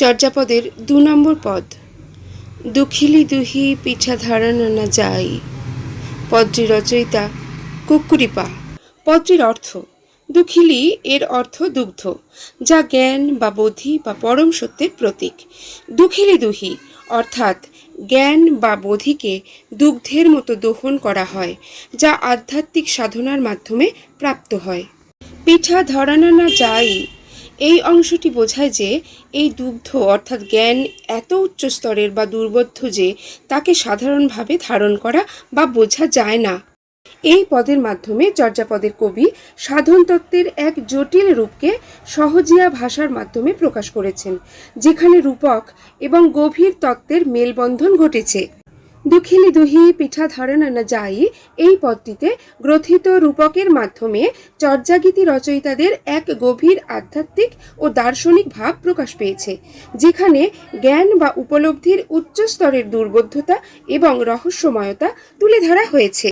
চর্যাপদের দু নম্বর পদ। দুখিলি দুহি পিঠা ধারানো না যাই। পদটি রচয়িতা কুকুরিপা। পদটির অর্থ, দুখিলি এর অর্থ দুগ্ধ, যা জ্ঞান বা বোধি বা পরম সত্যের প্রতীক। দুখিলি দুহি, অর্থাৎ জ্ঞান বা বোধিকে দুগ্ধের মতো দোহন করা হয়, যা আধ্যাত্মিক সাধনার মাধ্যমে প্রাপ্ত হয়। পিঠা ধরানো না যাই এই অংশটি বোঝায় যে এই দুগ্ধ অর্থাৎ জ্ঞান এত উচ্চ স্তরের বা দুর্বোধ্য যে তাকে সাধারণভাবে ধারণ করা বা বোঝা যায় না। এই পদের মাধ্যমে চর্যাপদের কবি সাধন তত্ত্বের এক জটিল রূপকে সহজিয়া ভাষার মাধ্যমে প্রকাশ করেছেন, যেখানে রূপক এবং গভীর তত্ত্বের মেলবন্ধন ঘটেছে। দুখিলি দুহি পিঠা ধারণা না যাই, এই পদটিতে গ্রথিত রূপকের মাধ্যমে চর্যাগীতি রচয়িতাদের এক গভীর আধ্যাত্মিক ও দার্শনিক ভাব প্রকাশ পেয়েছে, যেখানে জ্ঞান বা উপলব্ধির উচ্চ স্তরের দুর্বোধ্যতা এবং রহস্যময়তা তুলে ধরা হয়েছে।